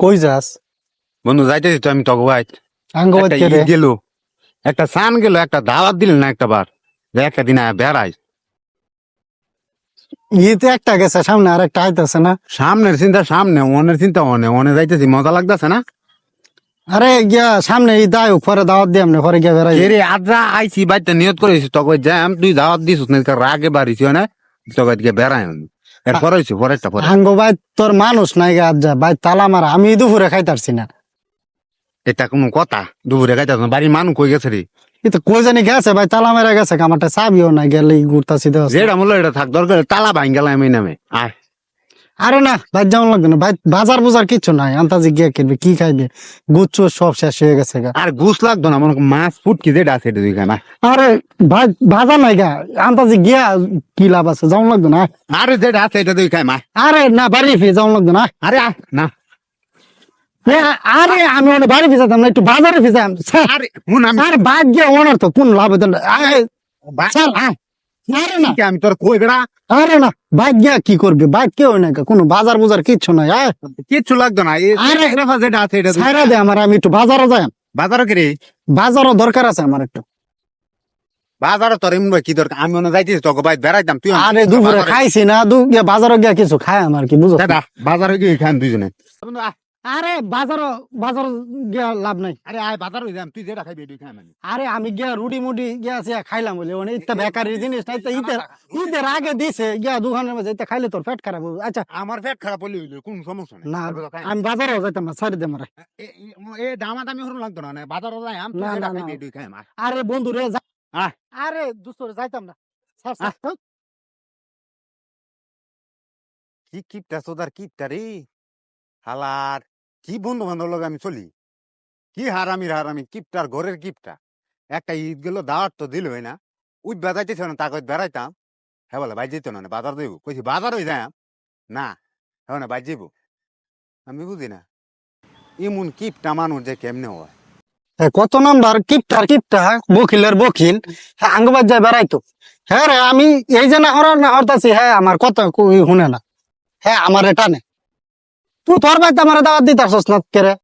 কই যাস? বন্ধু যাইতেছি তো আমি আঙ্গবাদ একটা কে গেল একটা সান গেল একটা দাওয়াত দিলেন না একটা বার। যে একটা দিন বেড়াই। ইতে একটা গেছে সামনে আর একটা আইতাছে না? সামনের চিন্তা সামনে মনের চিন্তা মনে মনে যাইতেছি মজা লাগতেছে না? আরে গিয়া সামনে এই দায় পরে দাওয়াত দিয়ে আমনে পরে গিয়া বেড়াই। এরে আজরা আইছি বাইতে নিয়ত করেছি তক যাম তুই দাওয়াত দিস না রাগে বাড়িছি না? তক গিয়ে বেড়াই এরপর হয়েছে পরেরটা পরে। আঙ্গবাদ তোর মানুষ নাই গা আজ যা ভাই তালা মারা আমি দুপুরে খাইতারছি না। এটা কোনো কথা দুপুরে খাইতে বাড়ির মানুষ কই গেছে রে? এটা কই জানি গেছে ভাই তালা মারা গেছে আমারটা চাবিও নাই গেলে ঘুরতাছি দেওয়া যেটা মূল্য এটা থাক দরকার তালা ভাঙ গেলাম আমি নামে। আয়। আরে না ভাই যেমন লাগবে না। ভাই বাজার বুজার কিছু নাই। আন্তাজি গিয়া কিনবে কি খাইবে? গুচ্ছ সব শেষ হয়ে গেছে গা। আর গুছ লাগতো না মনে মাছ ফুটকি যেটা আছে এটা দুই খানা আরে ভাই বাজার নাই গা। আন্তাজি গিয়া কি লাভ আছে যেমন লাগবে না? আরে যেটা আছে এটা দুই খাই মা। আরে না বাড়ি ফি যেমন লাগবে না। আরে না। আরে আমি অনেক বাড়ি ফিসাতাম না একটু বাজারে ফিসাম আরে বাদ গিয়া ওনার তো কোন লাভ হতো না। আরে না। আমি তোর কই বেড়া আরে না বাইক গিয়া কি করবে? বাইক কেউ নাই কোনো বাজার বুজার কিচ্ছু নাই কিচ্ছু লাগতো না এই আরে, যেটা আছে এটা ছাইরা দে আমার আমি একটু বাজারও যাই। বাজারও কি রে? বাজারও দরকার আছে আমার একটু। বাজারও তোর এমন কি দরকার? আমি মনে যাইতেছি তোকে বাইর বেড়াইতাম তুই আরে দুপুরে খাইছি না দু গিয়া বাজারও গিয়া কিছু খাই আমার কি বুঝো বাজারে গিয়ে খান দুইজনে। আরে বাজারও বাজার গিয়া লাভ নাই। আরে আয় বাজার হয়ে যাম তুই যেটা খাইবি এটাই খাই মানে আরে আমি গিয়া রুটি মুটি গিয়া সিয়া খাইলাম বলে মানে ইত্যা বেকারি জিনিস না ইত্যা ঈদের ঈদের আগে দিছে গিয়া দোকানের মাঝে ইত্যা খাইলে তোর পেট খারাপ হবে। আচ্ছা। আমার পেট খারাপ হলে হইল কোন সমস্যা নেই। না তো। আমি বাজারও যাইতাম না ছাড়ি দে মারে। এ- দামা দামি হরুন লাগতো না বাজারও যাই আম তুই যেটা খাইবি। এটাই খাই আমার। আরে বন্ধু রে যা। আরে দুস্তরে যাইতাম না ছাড়। কি কিপটা কিপটা রে। হালার। কি বন্ধু বান্ধব লোক আমি চলি? কি হারামির হারামি কিপটার ঘরের কিপটা? একটা ঈদ গেল দাওয়াত তো দিল না। উই বেড়াইতেছে না তাকে বেড়াইতাম। হ্যাঁ বলে ভাই যেত না বাজার দেবো কইছি বাজার হয়ে যাম? না। হ্যাঁ না যাব আমি বুঝি না। এমন কিপটা মানুষ যে কেমনে হয়? এ, কত নাম্বার? কিপটার কিপটা বকিলের বকিল। হ্যাঁ আঙ্গবাজ যায় বেড়াইতো। হ্যাঁ রে আমি এই যে না হরার না হরতাছি হ্যাঁ আমার কই শুনে না। হ্যাঁ আমার এটা নে তুই তোর বাইতে আমার দাওয়াত দিতারছস না কে রে?